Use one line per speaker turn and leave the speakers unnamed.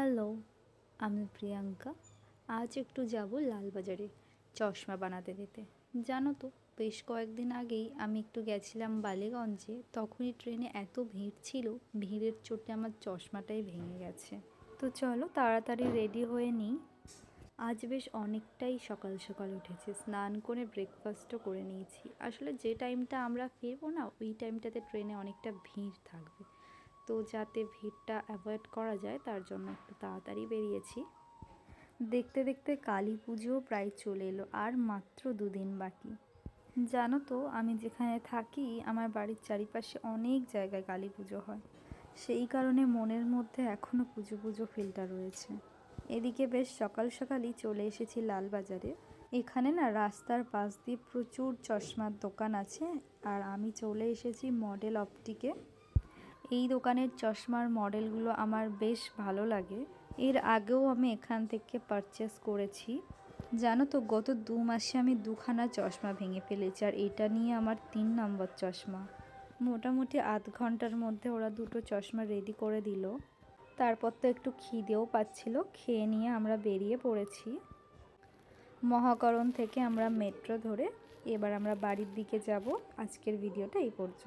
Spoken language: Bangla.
হ্যালো, আমি প্রিয়াঙ্কা। আজ একটু যাব লালবাজারে চশমা বানাতে দিতে জানো তো, বেশ কয়েকদিন আগেই আমি একটু গেছিলাম বালিগঞ্জে, তখনই ট্রেনে এত ভিড় ছিল, ভিড়ের চোটে আমার চশমাটাই ভেঙে গেছে। তো চলো তাড়াতাড়ি রেডি হয়ে নিই। আজ বেশ অনেকটাই সকাল সকাল উঠেছি, স্নান করে ব্রেকফাস্টও করে নিয়েছি। আসলে যে টাইমটা আমরা ফিরবো না, ওই টাইমটাতে ট্রেনে অনেকটা ভিড় থাকবে। তো যাতে ভিড়টা অ্যাভয়েড করা যায়, তার জন্য একটু তাড়াতাড়ি বেরিয়েছি। দেখতে দেখতে কালী পুজোও প্রায় চলে এলো, আর মাত্র দুদিন বাকি। জানো তো, আমি যেখানে থাকি, আমার বাড়ির চারিপাশে অনেক জায়গায় কালী পুজো হয়। সেই কারণে মনের মধ্যে এখনও পুজো পুজো ফিলটা রয়েছে। এদিকে বেশ সকাল সকালই চলে এসেছি লালবাজারে। এখানে না রাস্তার পাশ দিয়ে প্রচুর চশমার দোকান আছে, আর আমি চলে এসেছি মডেল অপটিকে এই দোকানের চশমার মডেলগুলো আমার বেশ ভালো লাগে। এর আগেও আমি এখান থেকে পারচেস করেছি। জানো তো, গত দু মাসে আমি দুখানা চশমা ভেঙে ফেলেছি আর এটা নিয়ে আমার তিন নম্বর চশমা। মোটামুটি আধ ঘণ্টার মধ্যে ওরা দুটো চশমা রেডি করে দিল। তারপর তো একটু খিদেও পাচ্ছিল, খেয়ে নিয়ে আমরা বেরিয়ে পড়েছি। মহাকরণ থেকে আমরা মেট্রো ধরে এবার আমরা বাড়ির দিকে যাব। আজকের ভিডিওটা এই পর্যন্ত।